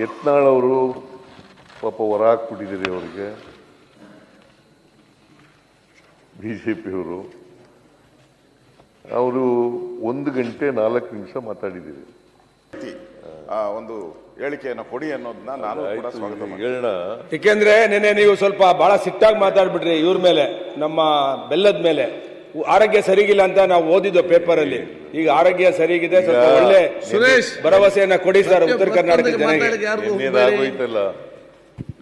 ಯತ್ನಾಳ್ ಅವರು ಪಾಪ ಹೊರ ಹಾಕ್ಬಿಟ್ಟಿದ್ದೀರಿ ಅವರಿಗೆ. ಬಿ ಜೆ ಪಿಯವರು ಅವರು ಒಂದು ಗಂಟೆ ನಾಲ್ಕು ನಿಮಿಷ ಮಾತಾಡಿದ್ದೀರಿ. ಆ, ಒಂದು ಹೇಳಿಕೆಯನ್ನು ಕೊಡಿ ಅನ್ನೋದನ್ನ ನಾನು ಕೂಡ ಸ್ವಾಗತ ಹೇಳೋಣ. ಏಕೆಂದ್ರೆ ನೆನೆ ನೀವು ಸ್ವಲ್ಪ ಬಹಳ ಸಿಟ್ಟಾಗಿ ಮಾತಾಡ್ಬಿಟ್ರಿ ಇವ್ರ ಮೇಲೆ ನಮ್ಮ ಬೆಲ್ಲದ ಮೇಲೆ. ಆರೋಗ್ಯ ಸರಿಗಿಲ್ಲ ಅಂತ ನಾವು ಓದಿದ್ದು ಪೇಪರ್ ಅಲ್ಲಿ ಈಗ ಆರೋಗ್ಯ ಸರಿಗಿದೆ ಸ್ವಲ್ಪ ಒಳ್ಳೆ ಸುರೇಶ್ ಭರವಸೆಯನ್ನ ಕೊಡಿ ಸರ್ ಉತ್ತರ ಕರ್ನಾಟಕ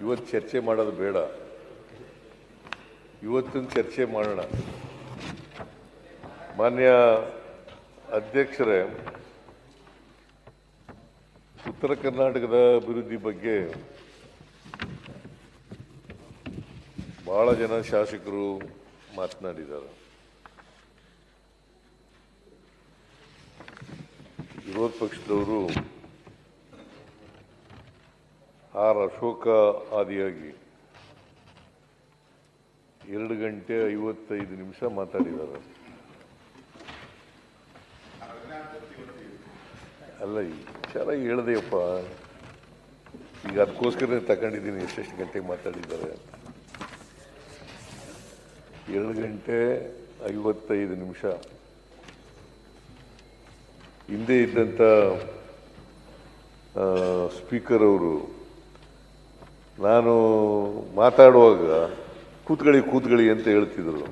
ಇವತ್ತು ಚರ್ಚೆ ಮಾಡೋದು ಬೇಡ. ಇವತ್ತಿನ ಚರ್ಚೆ ಮಾಡೋಣ. ಮಾನ್ಯ ಅಧ್ಯಕ್ಷರೇ ಉತ್ತರ ಕರ್ನಾಟಕದ ಅಭಿವೃದ್ಧಿ ಬಗ್ಗೆ ಬಹಳ ಜನ ಶಾಸಕರು ಮಾತನಾಡಿದ್ದಾರೆ. ವಿರೋಧ ಪಕ್ಷದವರು ಆರ್ ಅಶೋಕ ಆದಿಯಾಗಿ ಎರಡು ಗಂಟೆ ಐವತ್ತೈದು ನಿಮಿಷ ಮಾತಾಡಿದ್ದಾರೆ. ಅಲ್ಲ, ಈ ವಿಚಾರ ಹೇಳ್ದೆಯಪ್ಪ. ಈಗ ಅದಕ್ಕೋಸ್ಕರ ತಗೊಂಡಿದ್ದೀನಿ ಎಷ್ಟೆಷ್ಟು ಗಂಟೆಗೆ ಮಾತಾಡಿದ್ದಾರೆ ಅಂತ. ಎರಡು ಗಂಟೆ ಐವತ್ತೈದು ನಿಮಿಷ. ಹಿಂದೆ ಇದ್ದಂಥ ಸ್ಪೀಕರ್ ಅವರು, ನಾನು ಮಾತಾಡುವಾಗ ಕೂತ್ಗಳಿ ಕೂತ್ಗಳಿ ಅಂತ ಹೇಳ್ತಿದ್ರು.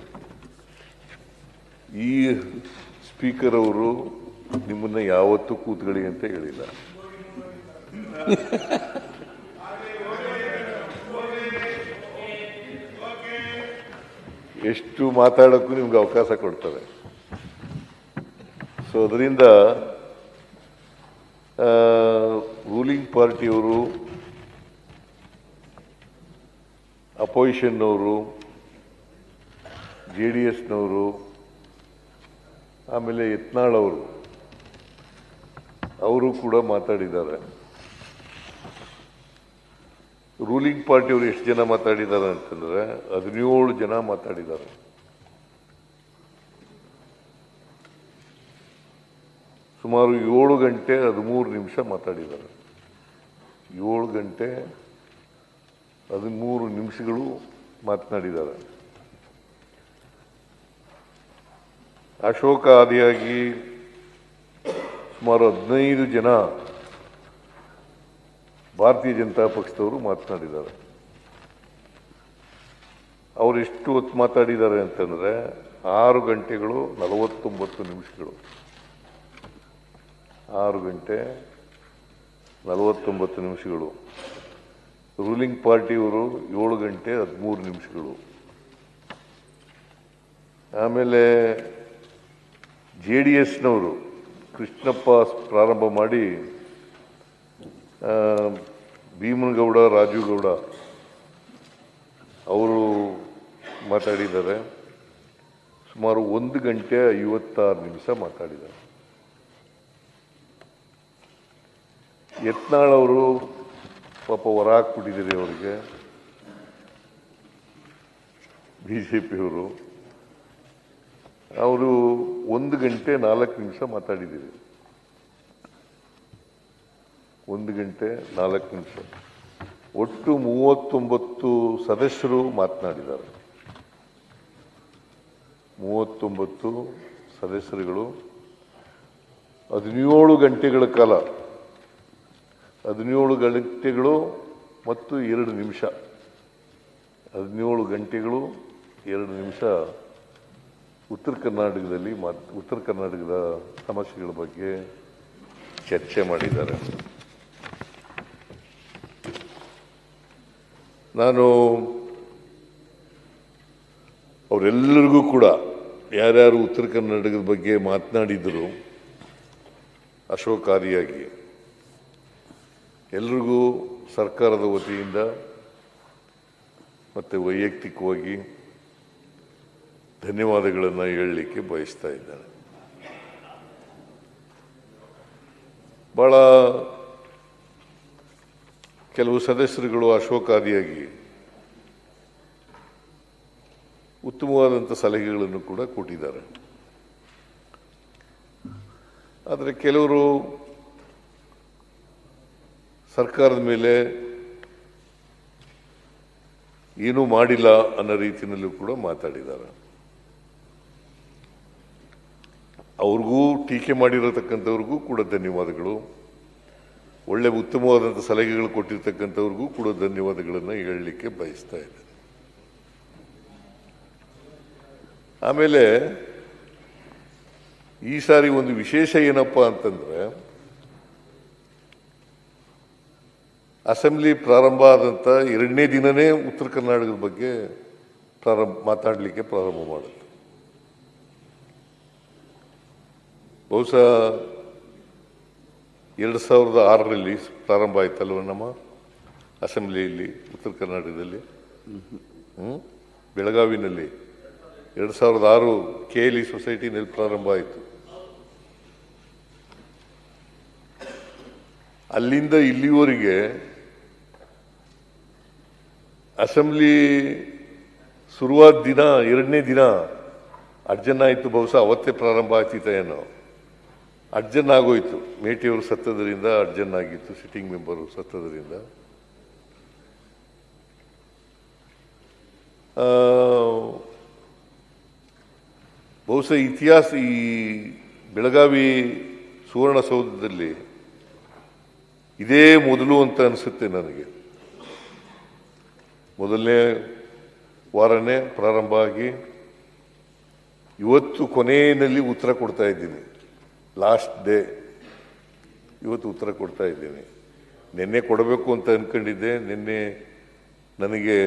ಈ ಸ್ಪೀಕರ್ ಅವರು ನಿಮ್ಮನ್ನ ಯಾವತ್ತೂ ಕೂತ್ಗಳಿ ಅಂತ ಹೇಳಿಲ್ಲ. ಎಷ್ಟು ಮಾತಾಡೋಕ್ಕೂ ನಿಮ್ಗೆ ಅವಕಾಶ ಕೊಡ್ತಾರೆ ಸೊ ಅದರಿಂದ ರೂಲಿಂಗ್ ಪಾರ್ಟಿಯವರು ಅಪೋಸಿಷನ್ನವರು, ಜೆ ಡಿ ಎಸ್ನವರು, ಆಮೇಲೆ ಯತ್ನಾಳ್ ಅವರು ಅವರು ಕೂಡ ಮಾತಾಡಿದ್ದಾರೆ. ರೂಲಿಂಗ್ ಪಾರ್ಟಿಯವರು ಎಷ್ಟು ಜನ ಮಾತಾಡಿದ್ದಾರೆ ಅಂತಂದರೆ, ಹದಿನೇಳು ಜನ ಮಾತಾಡಿದ್ದಾರೆ. ಸುಮಾರು ಏಳು ಗಂಟೆ ಹದಿಮೂರು ನಿಮಿಷ ಮಾತಾಡಿದ್ದಾರೆ. ಏಳು ಗಂಟೆ ಹದಿಮೂರು ನಿಮಿಷಗಳು ಮಾತನಾಡಿದ್ದಾರೆ. ಅಶೋಕ ಆದಿಯಾಗಿ ಸುಮಾರು ಹದಿನೈದು ಜನ ಭಾರತೀಯ ಜನತಾ ಪಕ್ಷದವರು ಮಾತನಾಡಿದ್ದಾರೆ. ಅವರೆಷ್ಟು ಹೊತ್ತು ಮಾತಾಡಿದ್ದಾರೆ ಅಂತಂದರೆ ಆರು ಗಂಟೆಗಳು ನಲವತ್ತೊಂಬತ್ತು ನಿಮಿಷಗಳು. ಆರು ಗಂಟೆ ನಲವತ್ತೊಂಬತ್ತು ನಿಮಿಷಗಳು. ರೂಲಿಂಗ್ ಪಾರ್ಟಿಯವರು ಏಳು ಗಂಟೆ ಹದಿಮೂರು ನಿಮಿಷಗಳು. ಆಮೇಲೆ ಜೆ ಡಿ ಎಸ್ನವರು ಕೃಷ್ಣಪ್ಪ ಪ್ರಾರಂಭ ಮಾಡಿ ಭೀಮನಗೌಡ ರಾಜು ಗೌಡ ಅವರು ಮಾತಾಡಿದ್ದಾರೆ. ಸುಮಾರು ಒಂದು ಗಂಟೆ ಐವತ್ತಾರು ನಿಮಿಷ ಮಾತಾಡಿದ್ದಾರೆ. ಯತ್ನಾಳ್ ಅವರು ಪಾಪ ಹೊರ ಹಾಕ್ಬಿಟ್ಟಿದ್ದೀರಿ ಅವರಿಗೆ. ಬಿ ಜೆ ಪಿಯವರು ಅವರು ಒಂದು ಗಂಟೆ ನಾಲ್ಕು ನಿಮಿಷ ಮಾತಾಡಿದ್ದೀರಿ. ಒಂದು ಗಂಟೆ ನಾಲ್ಕು ನಿಮಿಷ. ಒಟ್ಟು ಮೂವತ್ತೊಂಬತ್ತು ಸದಸ್ಯರು ಮಾತನಾಡಿದ್ದಾರೆ. ಮೂವತ್ತೊಂಬತ್ತು ಸದಸ್ಯರುಗಳು. ಹದಿನೇಳು ಗಂಟೆಗಳ ಕಾಲ ಹದಿನೇಳು ಗಂಟೆಗಳು ಮತ್ತು ಎರಡು ನಿಮಿಷ. ಹದಿನೇಳು ಗಂಟೆಗಳು, ಎರಡು ನಿಮಿಷ. ಉತ್ತರ ಕರ್ನಾಟಕದಲ್ಲಿ ಮಾತ್, ಉತ್ತರ ಕರ್ನಾಟಕದ ಸಮಸ್ಯೆಗಳ ಬಗ್ಗೆ ಚರ್ಚೆ ಮಾಡಿದ್ದಾರೆ. ನಾನು ಅವರೆಲ್ಲರಿಗೂ ಕೂಡ ಯಾರ್ಯಾರು ಉತ್ತರ ಕರ್ನಾಟಕದ ಬಗ್ಗೆ ಮಾತನಾಡಿದರು, ಅಶೋಕಾರಿಯಾಗಿ ಎಲ್ರಿಗೂ ಸರ್ಕಾರದ ವತಿಯಿಂದ ಮತ್ತು ವೈಯಕ್ತಿಕವಾಗಿ ಧನ್ಯವಾದಗಳನ್ನು ಹೇಳಲಿಕ್ಕೆ ಬಯಸ್ತಾ ಇದ್ದಾರೆ ಭಾಳ ಕೆಲವು ಸದಸ್ಯರುಗಳು ಅಶೋಕಾದಿಯಾಗಿ ಉತ್ತಮವಾದಂಥ ಸಲಹೆಗಳನ್ನು ಕೂಡ ಕೊಟ್ಟಿದ್ದಾರೆ. ಆದರೆ ಕೆಲವರು ಸರ್ಕಾರದ ಮೇಲೆ ಏನೂ ಮಾಡಿಲ್ಲ ಅನ್ನೋ ರೀತಿಯಲ್ಲೂ ಕೂಡ ಮಾತಾಡಿದ್ದಾರೆ. ಅವ್ರಿಗೂ ಟೀಕೆ ಮಾಡಿರತಕ್ಕಂಥವ್ರಿಗೂ ಕೂಡ ಧನ್ಯವಾದಗಳು. ಒಳ್ಳೆ ಉತ್ತಮವಾದಂಥ ಸಲಹೆಗಳು ಕೊಟ್ಟಿರ್ತಕ್ಕಂಥವ್ರಿಗೂ ಕೂಡ ಧನ್ಯವಾದಗಳನ್ನು ಹೇಳಲಿಕ್ಕೆ ಬಯಸ್ತಾ ಇದ್ದೇನೆ. ಆಮೇಲೆ ಈ ಸಾರಿ ಒಂದು ವಿಶೇಷ ಏನಪ್ಪ ಅಂತಂದ್ರೆ ಅಸೆಂಬ್ಲಿ ಪ್ರಾರಂಭ ಆದಂಥ ಎರಡನೇ ದಿನವೇ ಉತ್ತರ ಕರ್ನಾಟಕದ ಬಗ್ಗೆ ಪ್ರಾರಂಭ ಮಾತಾಡಲಿಕ್ಕೆ ಪ್ರಾರಂಭ ಮಾಡುತ್ತೆ. ಬಹುಶಃ ಎರಡು ಸಾವಿರದ ಆರರಲ್ಲಿ ಪ್ರಾರಂಭ ಆಯ್ತಲ್ವ ನಮ್ಮ ಅಸೆಂಬ್ಲಿಯಲ್ಲಿ, ಉತ್ತರ ಕರ್ನಾಟಕದಲ್ಲಿ? ಬೆಳಗಾವಿನಲ್ಲಿ. ಎರಡು ಸಾವಿರದ ಆರು ಕೆ ಎಲ್ ಇ ಸೊಸೈಟಿನಲ್ಲಿ ಪ್ರಾರಂಭ ಆಯಿತು. ಅಲ್ಲಿಂದ ಇಲ್ಲಿವರೆಗೆ ಅಸೆಂಬ್ಲಿ ಶುರುವಾದ ದಿನ, ಎರಡನೇ ದಿನ ಅರ್ಜನ್ ಆಯಿತು ಬಹುಶಃ, ಅವತ್ತೇ ಪ್ರಾರಂಭ ಆಗ್ತಿತ್ತ ಏನೋ. ಅರ್ಜನ್ ಆಗೋಯ್ತು. ಮೇಟಿಯವರು ಸತ್ತದರಿಂದ ಅರ್ಜನ್ ಆಗಿತ್ತು, ಸಿಟ್ಟಿಂಗ್ ಮೆಂಬರು ಸತ್ತದರಿಂದ. ಬಹುಶಃ ಇತಿಹಾಸ, ಈ ಬೆಳಗಾವಿ ಸುವರ್ಣಸೌಧದಲ್ಲಿ ಇದೇ ಮೊದಲು ಅಂತ ಅನಿಸುತ್ತೆ ನನಗೆ. ಮೊದಲನೇ ವಾರನೇ ಪ್ರಾರಂಭ ಆಗಿ ಇವತ್ತು ಕೊನೆಯಲ್ಲಿ ಉತ್ತರ ಕೊಡ್ತಾ ಇದ್ದೀನಿ. ಲಾಸ್ಟ್ ಡೇ ಇವತ್ತು ಉತ್ತರ ಕೊಡ್ತಾ ಇದ್ದೀನಿ. ನಿನ್ನೆ ಕೊಡಬೇಕು ಅಂತ ಅಂದ್ಕೊಂಡಿದ್ದೆ ನಿನ್ನೆ ನನಗೆ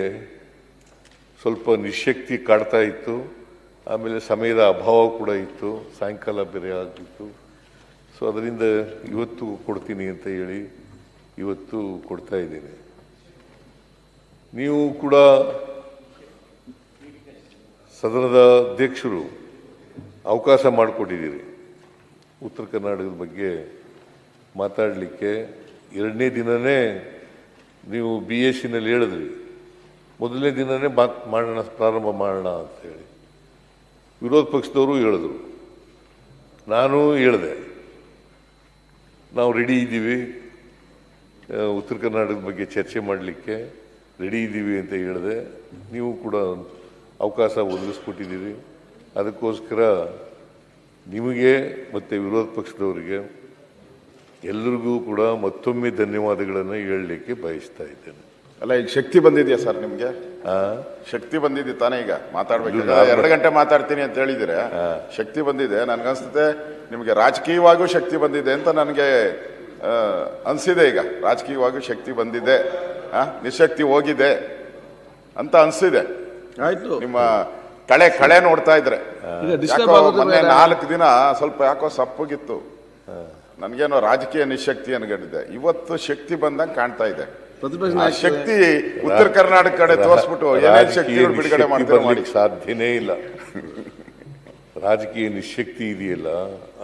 ಸ್ವಲ್ಪ ನಿಶಕ್ತಿ ಕಾಡ್ತಾ ಇತ್ತು. ಆಮೇಲೆ ಸಮಯದ ಅಭಾವ ಕೂಡ ಇತ್ತು. ಸಾಯಂಕಾಲ ಬೇರೆ ಆಗಿತ್ತು. ಸೊ ಅದರಿಂದ ಇವತ್ತು ಕೊಡ್ತೀನಿ ಅಂತ ಹೇಳಿ ಇವತ್ತು ಕೊಡ್ತಾ ಇದ್ದೀನಿ. ನೀವು ಕೂಡ ಸದನದ ಅಧ್ಯಕ್ಷರು ಅವಕಾಶ ಮಾಡಿಕೊಟ್ಟಿದ್ದೀರಿ. ಉತ್ತರ ಕರ್ನಾಟಕದ ಬಗ್ಗೆ ಮಾತಾಡಲಿಕ್ಕೆ ಎರಡನೇ ದಿನವೇ ನೀವು ಬಿ ಎಸ್ ಸಿನಲ್ಲಿ ಹೇಳಿದ್ರಿ. ಮೊದಲನೇ ದಿನವೇ ಮಾತ್ ಮಾಡೋಣ, ಪ್ರಾರಂಭ ಮಾಡೋಣ ಅಂತ ಹೇಳಿ. ವಿರೋಧ ಪಕ್ಷದವರು ಹೇಳಿದ್ರು. ನಾನು ಹೇಳಿದೆ. ನಾವು ರೆಡಿ ಇದ್ದೀವಿ. ಉತ್ತರ ಕರ್ನಾಟಕದ ಬಗ್ಗೆ ಚರ್ಚೆ ಮಾಡಲಿಕ್ಕೆ. ರೆಡಿ ಇದ್ದೀವಿ ಅಂತ ಹೇಳಿದೆ ನೀವು ಕೂಡ ಅವಕಾಶ ಒದಗಿಸ್ಕೊಟ್ಟಿದ್ದೀರಿ. ಅದಕ್ಕೋಸ್ಕರ ನಿಮಗೆ ಮತ್ತು ವಿರೋಧ ಪಕ್ಷದವರಿಗೆ ಎಲ್ಲರಿಗೂ ಕೂಡ ಮತ್ತೊಮ್ಮೆ ಧನ್ಯವಾದಗಳನ್ನು ಹೇಳಲಿಕ್ಕೆ ಬಯಸ್ತಾ ಇದ್ದೇನೆ. ಅಲ್ಲ ಈಗ ಶಕ್ತಿ ಬಂದಿದೆಯಾ ಸರ್ ನಿಮಗೆ? ಶಕ್ತಿ ಬಂದಿದೆ ತಾನೇ ಈಗ? ಮಾತಾಡ್ಬೇಕು. ಎರಡು ಗಂಟೆ ಮಾತಾಡ್ತೀನಿ ಅಂತ ಹೇಳಿದಿರಾ ಶಕ್ತಿ ಬಂದಿದೆ. ನನ್ಗನ್ಸುತ್ತೆ ನಿಮಗೆ ರಾಜಕೀಯವಾಗೂ ಶಕ್ತಿ ಬಂದಿದೆ ಅಂತ ನನಗೆ ಅನಿಸಿದೆ ಈಗ. ರಾಜಕೀಯವಾಗೂ ಶಕ್ತಿ ಬಂದಿದೆ. ನಿಶಕ್ತಿ ಹೋಗಿದೆ ಅಂತ ಅನ್ಸಿದೆ. ಆಯ್ತು. ನಿಮ್ಮ ಕಳೆ ಕಳೆ ನೋಡ್ತಾ ಇದ್ರೆ. ಮೊನ್ನೆ ನಾಲ್ಕು ದಿನ ಸ್ವಲ್ಪ ಯಾಕೋ ಸಪ್ಪಗಿತ್ತು. ನನಗೇನೋ ರಾಜಕೀಯ ನಿಶಕ್ತಿ ಅನ್ಕೊಂಡಿದ್ದೆ. ಇವತ್ತು ಶಕ್ತಿ ಬಂದಂಗೆ ಕಾಣ್ತಾ ಇದೆ. ಶಕ್ತಿ ಉತ್ತರ ಕರ್ನಾಟಕ ಕಡೆ ತೋರಿಸ್ಬಿಟ್ಟು ಏನೇನು ಶಕ್ತಿ ಬಿಡುಗಡೆ ಮಾಡ್ತಾರೆ ಮಾಡಿ. ಸಾಧ್ಯನೇ ಇಲ್ಲ. ರಾಜಕೀಯ ನಿಶಕ್ತಿ ಇದೆಯಲ್ಲ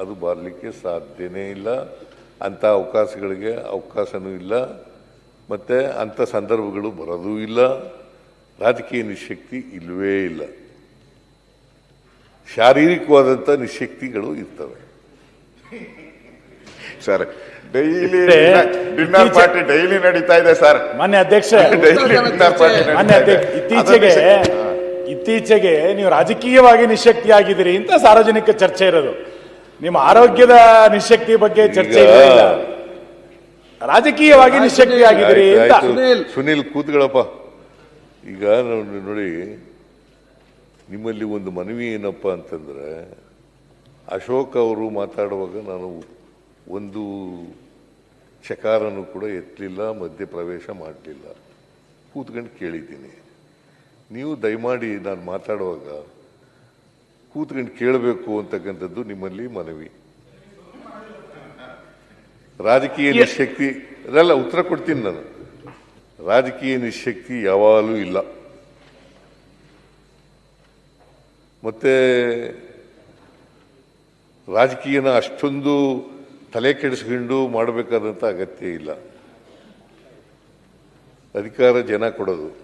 ಅದು ಬರಲಿಕ್ಕೆ ಸಾಧ್ಯನೇ ಇಲ್ಲ. ಅಂತ ಅವಕಾಶಗಳಿಗೆ ಅವಕಾಶನೂ ಇಲ್ಲ. ಮತ್ತೆ ಅಂಥ ಸಂದರ್ಭಗಳು ಬರೋದೂ ಇಲ್ಲ. ರಾಜಕೀಯ ನಿಶಕ್ತಿ ಇಲ್ಲವೇ ಇಲ್ಲ. ಶಾರೀರಿಕವಾದಂಥ ನಿಶಕ್ತಿಗಳು ಇರ್ತವೆ. Sir daily dinner party daily ನಡೀತಾ ಇದೆ ಸರ್ ಮಾನ್ಯ ಅಧ್ಯಕ್ಷ ಡೈಲಿ ಡಿನ್ನರ್ ಪಾರ್ಟಿ ಮಾನ್ಯ ಅಧ್ಯಕ್ಷ ಇತ್ತೀಚೆಗೆ ಇತ್ತೀಚೆಗೆ ನೀವು ರಾಜಕೀಯವಾಗಿ ನಿಶಕ್ತಿ ಆಗಿದ್ದೀರಿ ಅಂತ ಸಾರ್ವಜನಿಕ ಚರ್ಚೆ ಇರೋದು. ನಿಮ್ಮ ಆರೋಗ್ಯದ ನಿಶಕ್ತಿ ಬಗ್ಗೆ ಚರ್ಚೆ ಇಲ್ಲ. ರಾಜಕೀಯವಾಗಿ ನಿಶಕ್ತಿಯಾಗಿದ್ದೀರಿ ಅಂತ. ಸುನೀಲ್. ಸುನೀಲ್ ಕೂತ್ಗಳಪ್ಪ ಈಗ ನೋಡಿ ನೋಡಿ ನಿಮ್ಮಲ್ಲಿ ಒಂದು ಮನವಿ ಏನಪ್ಪ ಅಂತಂದ್ರೆ ಅಶೋಕ್ ಅವರು ಮಾತಾಡುವಾಗ ನಾನು ಒಂದು ಚಕಾರನು ಕೂಡ ಎತ್ತಲಿಲ್ಲ ಮಧ್ಯ ಪ್ರವೇಶ ಮಾಡಲಿಲ್ಲ ಕೂತ್ಕೊಂಡು ಕೇಳಿದ್ದೀನಿ ನೀವು ದಯಮಾಡಿ ನಾನು ಮಾತಾಡುವಾಗ ಕೂತ್ಕೊಂಡು ಕೇಳಬೇಕು ಅಂತಕ್ಕಂಥದ್ದು ನಿಮ್ಮಲ್ಲಿ ಮನವಿ ರಾಜಕೀಯ ನಿಶಕ್ತಿ ಅದೆಲ್ಲ ಉತ್ತರ ಕೊಡ್ತೀನಿ ನಾನು. ರಾಜಕೀಯ ನಿಶಕ್ತಿ ಯಾವಾಗಲೂ ಇಲ್ಲ. ಮತ್ತೆ ರಾಜಕೀಯನ ಅಷ್ಟೊಂದು ತಲೆ ಕೆಡಿಸ್ಕೊಂಡು ಮಾಡಬೇಕಾದಂಥ ಅಗತ್ಯ ಇಲ್ಲ. ಅಧಿಕಾರ ಜನ ಕೊಡೋದು.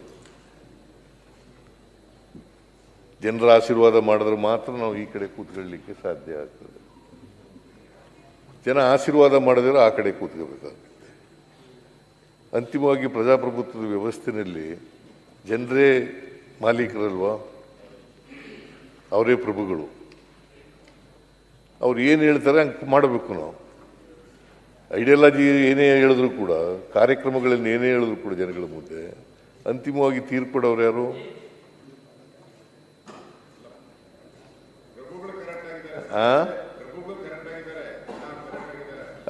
ಜನರ ಆಶೀರ್ವಾದ ಮಾಡಿದ್ರೆ ಮಾತ್ರ ನಾವು ಈ ಕಡೆ ಕೂತ್ಕೊಳ್ಳಲಿಕ್ಕೆ ಸಾಧ್ಯ ಆಗ್ತದೆ. ಜನ ಆಶೀರ್ವಾದ ಮಾಡಿದ್ರೆ ಆ ಕಡೆ ಕೂತ್ಕೋಬೇಕಾಗುತ್ತೆ ಅಂತಿಮವಾಗಿ ಪ್ರಜಾಪ್ರಭುತ್ವದ ವ್ಯವಸ್ಥೆಯಲ್ಲಿ ಜನರೇ ಮಾಲೀಕರಲ್ವಾ? ಅವರೇ ಪ್ರಭುಗಳು. ಅವ್ರು ಏನು ಹೇಳ್ತಾರೆ ಹಂಗೆ ಮಾಡಬೇಕು ನಾವು. ಐಡಿಯಾಲಜಿ ಏನೇ ಹೇಳಿದ್ರು ಕೂಡ ಕಾರ್ಯಕ್ರಮಗಳನ್ನು ಏನೇ ಹೇಳಿದ್ರು ಕೂಡ ಜನಗಳ ಮುಂದೆ ಅಂತಿಮವಾಗಿ ತೀರ್ಪಡೋರು ಯಾರು? ಆ?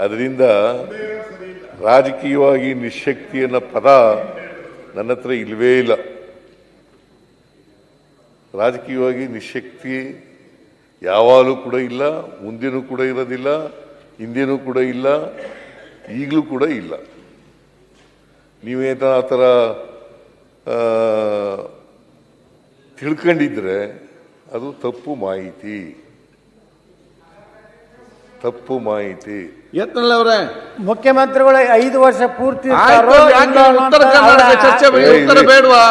ಅದರಿಂದ ರಾಜಕೀಯವಾಗಿ ನಿಶಕ್ತಿ ಅನ್ನೋ ಪದ ನನ್ನ ಹತ್ರ ಇಲ್ವೇ ಇಲ್ಲ. ರಾಜಕೀಯವಾಗಿ ನಿಶಕ್ತಿ ಯಾವಾಗಲೂ ಕೂಡ ಇಲ್ಲ, ಮುಂದಿನೂ ಕೂಡ ಇರೋದಿಲ್ಲ, ಹಿಂದಿನೂ ಕೂಡ ಇಲ್ಲ, ಈಗಲೂ ಕೂಡ ಇಲ್ಲ. ನೀವೇನ ಆ ಥರ ತಿಳ್ಕೊಂಡಿದ್ರೆ ಅದು ತಪ್ಪು ಮಾಹಿತಿ. ತಪ್ಪು ಮಾಹಿತಿ. ಯತ್ನಲ್ ಅವರೇ ಮುಖ್ಯಮಂತ್ರಿಗಳು ಐದು ವರ್ಷ ಪೂರ್ತಿ ಆಯ್ತು ಇರ್ತಾರೋ ಯಾಕೆ ಇಲ್ಲೋ ಉತ್ತರ ಅಂತ ಕರ್ನಾಟಕ ಅವರ- ಚರ್ಚೆ ಉತ್ತರ. ಬೇಡವಾ?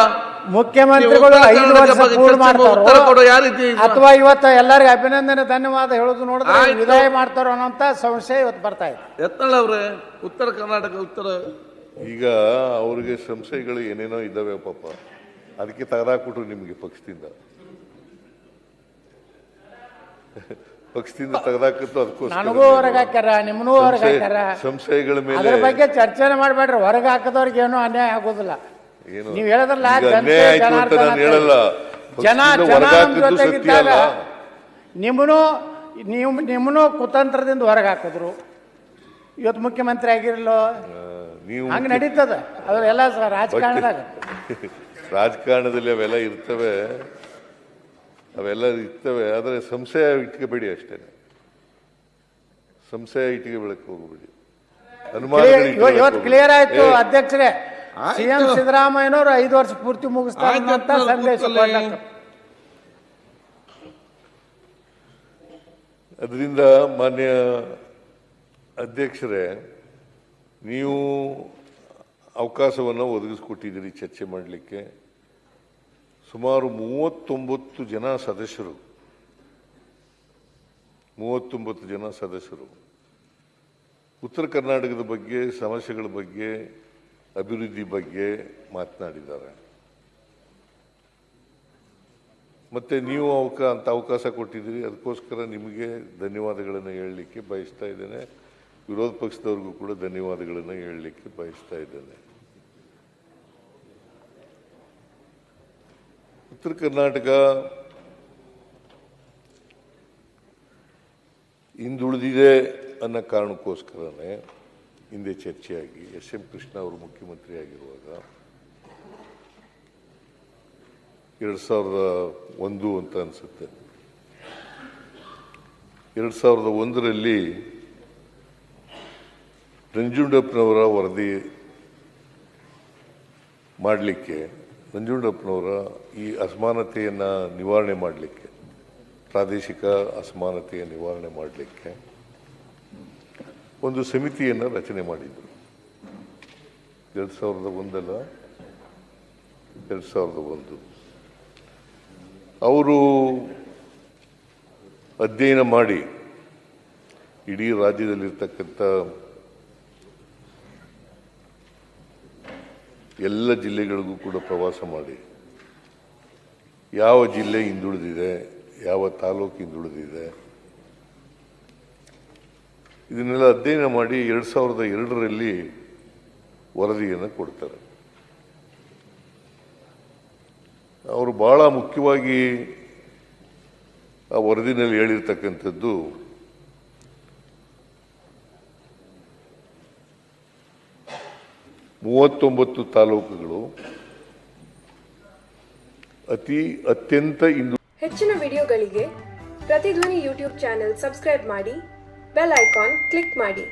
ಮುಖ್ಯಮಂತ್ರಿಗಳು ಉತ್ತರ ಐದು ಕರ್ನಾಟಕ ವರ್ಷ ಬಗ್ಗೆ ಪೂರ್ಣ ಚರ್ಚೆ ಮಾಡ್ತಾರೋ ಉತ್ತರ ಕೊಡೋ ಯಾವ ರೀತಿ ಇದು? ಅಥವಾ ಇವತ್ತ ಎಲ್ಲರಿಗೂ ಅಭಿನಂದನೆ ಧನ್ಯವಾದ ಹೇಳೋದು ನೋಡಿದ್ರೆ ಆಯ್ತು. ವಿದಾಯ ಮಾಡ್ತಾರೋ ಅನ್ನೋಂತ ಸಂಶಯ ಇವತ್ತು ಬರ್ತಾ ಇದೆ. ಯತ್ನಲ್ ಅವರೇ ಉತ್ತರ ಕರ್ನಾಟಕ ಉತ್ತರ. ಈಗ ಅವ್ರಿಗೆ ಸಂಶಯಗಳು ಏನೇನೋ ಇದ್ದಾವೆ ಪಾಪ. ಅದಕ್ಕೆ ತಗದಾಕ್ಬಿಟ್ರು ನಿಮಗೆ ಪಕ್ಷದಿಂದ. ಪಕ್ಷದಿಂದ ತೆಗೆದಾಕಿತ್ತು ಅದಕ್ಕೋಸ್ಕರ ನನಗೂ ಹೊರಗೆ ಹಾಕ್ಯಾರ ನಿಮ್ಮನೂ ಹೊರಗೆ ಹಾಕ್ಯಾರ. ಸಂಶಯಗಳ ಮೇಲೆ ಅದ್ರ ಬಗ್ಗೆ ಚರ್ಚೆನೆ ಮಾಡ್ಬೇಡ್ರಿ ಹೊರಗೆ ಹಾಕದವ್ರಿಗೆ ಏನೂ ಅನ್ಯಾಯ ಆಗೋದಿಲ್ಲ. ಏನು? ಹೇಳದ್ರಲ್ಲ ಹೇಳಿದ್ರಲ್ಲ ಅನ್ಯಾಯ ಆಯ್ತು ಅಂತ ನಾನು ಹೇಳಲ್ಲ. ಜನ ಜನ ನಿಮ್ಮನು ನೀವು ನಿಮ್ಮನು ಕುತಂತ್ರದಿಂದ ಹೊರಗೆ ಹಾಕಿದ್ರು. ಇವತ್ತು ಮುಖ್ಯಮಂತ್ರಿ ಆಗಿರಲ್ಲೋ? ಆ, ನೀವು ಹಂಗ ನಡೀತದ. ಅದ್ರೆಲ್ಲ ಸ- ರಾಜಕಾರಣದಾಗ. ರಾಜಕಾರಣದಲ್ಲಿ ಅವೆಲ್ಲ ಇರ್ತವೆ. ಅವೆಲ್ಲ ಇರ್ತವೆ ಆದರೆ ಸಂಶಯ ಇಟ್ಕೋಬೇಡಿ ಅಷ್ಟೇ. ಸಂಶಯ ಇಟ್ಟಿಗೆ ಬೆಳಕು ಹೋಗಬೇಡಿ. ಇವತ್ತು ಕ್ಲಿಯರ್ ಆಯ್ತು ಅಧ್ಯಕ್ಷರೇ. ಸಿಎಂ ಸಿದ್ದರಾಮಯ್ಯನವರು ಐದು ವರ್ಷ ಪೂರ್ತಿ ಮುಗಿಸ್ತಾರೆ ಅಂತ ಸಂದೇಶ. ಅದರಿಂದ ಮಾನ್ಯ ಅಧ್ಯಕ್ಷರೇ ನೀವು ಅವಕಾಶವನ್ನು ಒದಗಿಸ್ಕೊಟ್ಟಿದ್ದೀರಿ ಚರ್ಚೆ ಮಾಡಲಿಕ್ಕೆ. ಸುಮಾರು ಮೂವತ್ತೊಂಬತ್ತು ಜನ ಸದಸ್ಯರು. ಮೂವತ್ತೊಂಬತ್ತು ಜನ ಸದಸ್ಯರು. ಉತ್ತರ ಕರ್ನಾಟಕದ ಬಗ್ಗೆ, ಸಮಸ್ಯೆಗಳ ಬಗ್ಗೆ, ಅಭಿವೃದ್ಧಿ ಬಗ್ಗೆ ಮಾತನಾಡಿದ್ದಾರೆ. ಮತ್ತೆ ನೀವು ಅವಕ, ಅಂತ ಅವಕಾಶ ಕೊಟ್ಟಿದ್ದೀರಿ. ಅದಕ್ಕೋಸ್ಕರ ನಿಮಗೆ ಧನ್ಯವಾದಗಳನ್ನು ಹೇಳಲಿಕ್ಕೆ ಬಯಸ್ತಾ ಇದ್ದೇನೆ. ವಿರೋಧ ಪಕ್ಷದವ್ರಿಗೂ ಕೂಡ ಧನ್ಯವಾದಗಳನ್ನು ಹೇಳಲಿಕ್ಕೆ ಬಯಸ್ತಾ ಇದ್ದೇನೆ. ಉತ್ತರ ಕರ್ನಾಟಕ, ಹಿಂದುಳಿದಿದೆ ಅನ್ನೋ ಕಾರಣಕ್ಕೋಸ್ಕರನೇ ಹಿಂದೆ ಚರ್ಚೆಯಾಗಿ ಎಸ್ ಎಂ ಕೃಷ್ಣ ಅವರು ಮುಖ್ಯಮಂತ್ರಿ ಆಗಿರುವಾಗ ಎರಡು ಸಾವಿರದ ಒಂದು ಅಂತ ಅನಿಸುತ್ತೆ. ಎರಡು ಸಾವಿರದ ಒಂದರಲ್ಲಿ ನಂಜುಂಡಪ್ಪನವರ ವರದಿ ಮಾಡಲಿಕ್ಕೆ ನಂಜುಂಡಪ್ಪನವರ ಈ ಅಸಮಾನತೆಯನ್ನು ನಿವಾರಣೆ ಮಾಡಲಿಕ್ಕೆ, ಪ್ರಾದೇಶಿಕ ಅಸಮಾನತೆಯ ನಿವಾರಣೆ ಮಾಡಲಿಕ್ಕೆ ಒಂದು ಸಮಿತಿಯನ್ನು ರಚನೆ ಮಾಡಿದರು. ಎರಡು ಸಾವಿರದ ಒಂದಲ್ಲ? ಎರಡು ಸಾವಿರದ ಒಂದು. ಅವರು ಅಧ್ಯಯನ ಮಾಡಿ ಇಡೀ ರಾಜ್ಯದಲ್ಲಿರ್ತಕ್ಕಂಥ ಎಲ್ಲ ಜಿಲ್ಲೆಗಳಿಗೂ ಕೂಡ ಪ್ರವಾಸ ಮಾಡಿ. ಯಾವ ಜಿಲ್ಲೆ ಹಿಂದುಳಿದಿದೆ, ಯಾವ ತಾಲೂಕು ಹಿಂದುಳಿದಿದೆ ಇದನ್ನೆಲ್ಲ ಅಧ್ಯಯನ ಮಾಡಿ ಎರಡು ಸಾವಿರದ ಎರಡರಲ್ಲಿ ವರದಿಯನ್ನು ಕೊಡ್ತಾರೆ. ಅವರು ಬಹಳ ಮುಖ್ಯವಾಗಿ ಆ ವರದಿನಲ್ಲಿ ಹೇಳಿರ್ತಕ್ಕಂಥದ್ದು ಮೂವತ್ತೊಂಬತ್ತು ತಾಲೂಕುಗಳು ಅತಿ ಅತ್ಯಂತ ಇಂದು ಹೆಚ್ಚಿನ ವಿಡಿಯೋಗಳಿಗೆ ಪ್ರತಿಧ್ವನಿ ಯೂಟ್ಯೂಬ್ ಚಾನೆಲ್ ಸಬ್ಸ್ಕ್ರೈಬ್ ಮಾಡಿ ಬೆಲ್ ಐಕಾನ್ ಕ್ಲಿಕ್ ಮಾಡಿ.